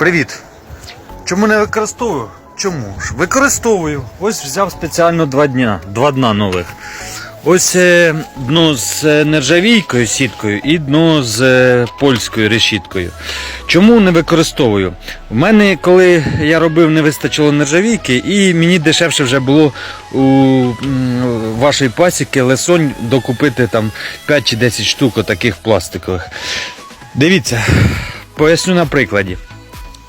Привіт. Чому не використовую? Чому ж? Використовую. Ось взяв спеціально два дня, два дна нових. Ось е, дно з е, нержавійкою сіткою і дно з е, польською решіткою. Чому не використовую? У мене, коли я робив, не вистачило нержавійки, і мені дешевше вже було у м, вашій пасіки лесонь докупити там 5 чи 10 штук таких пластикових. Дивіться, поясню на прикладі.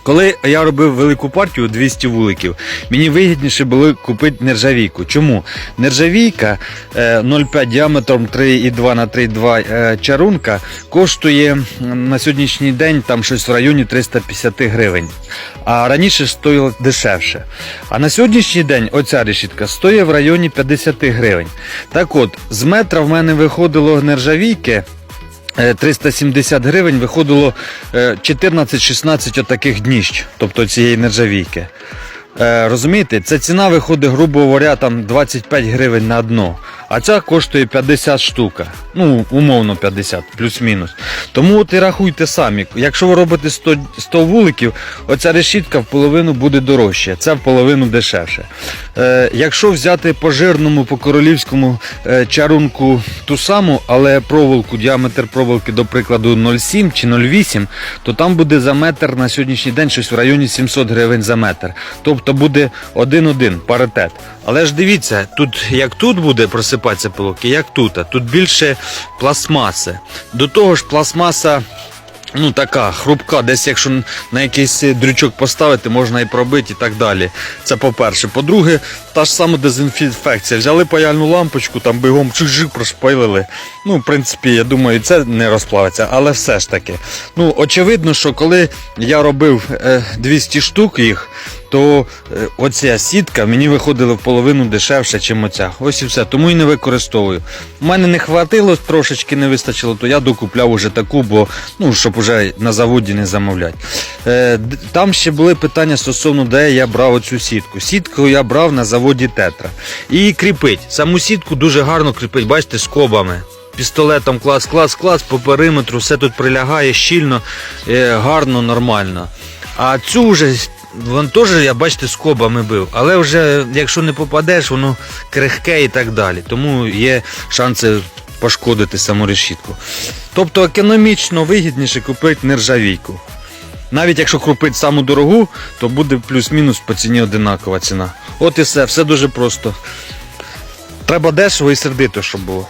Коли я робив велику партію 200 вуликів, мені вигідніше було купити нержавійку. Чому? Нержавійка е, 0,5 діаметром 3,2 на 3,2 е, чарунка коштує на сьогоднішній день там щось в районі 350 гривень. А раніше стоїло дешевше. А на сьогоднішній день оця решітка стоїть в районі 50 гривень. Так от, з метра в мене виходило нержавійки. Е, 370 гривень виходило е, 14-16 отаких дніщ, тобто цієї нержавійки. Е, Розумієте, ця ціна виходить, грубо говоря, там 25 гривень на дно, а ця коштує 50 штука. Ну, умовно 50, плюс-мінус. Тому от і рахуйте самі. Якщо ви робите 100, 100 вуликів, оця решітка в половину буде дорожча, ця в половину дешевше. Е, якщо взяти по жирному, по королівському е, чарунку ту саму, але проволоку, діаметр проволоки, до прикладу, 0,7 чи 0,8, то там буде за метр на сьогоднішній день щось в районі 700 гривень за метр. Тобто буде 1-1 паритет. Але ж дивіться, тут як тут буде просипатися пилок, і як тут. Тут більше пластмаси. До того ж, пластмаса. Ну, така хрупка, десь якщо на якийсь дрючок поставити, можна і пробити і так далі. Це по-перше. По-друге, та ж сама дезінфекція. Взяли паяльну лампочку, там бігом чик-чик прошпилили. Ну, в принципі, я думаю, це не розплавиться, але все ж таки. Ну, очевидно, що коли я робив е, 200 штук їх, то е, оця сітка мені виходила в половину дешевше, ніж оця. Ось і все, тому і не використовую. У мене не хватило, трошечки не вистачило, то я докупляв уже таку, бо ну, щоб уже на заводі не замовляти. Е, там ще були питання стосовно, де я брав оцю сітку. Сітку я брав на заводі Тетра. І кріпить. Саму сітку дуже гарно кріпить, бачите, скобами. Пістолетом клас, клас, клас, по периметру, все тут прилягає щільно, е, гарно, нормально. А цю вже Вон теж, я бачите, скобами бив, але вже якщо не попадеш, воно крихке і так далі. Тому є шанси пошкодити саму решітку. Тобто економічно вигідніше купити нержавійку. Навіть якщо купити саму дорогу, то буде плюс-мінус по ціні одинакова ціна. От і все, все дуже просто. Треба дешево і сердито, щоб було.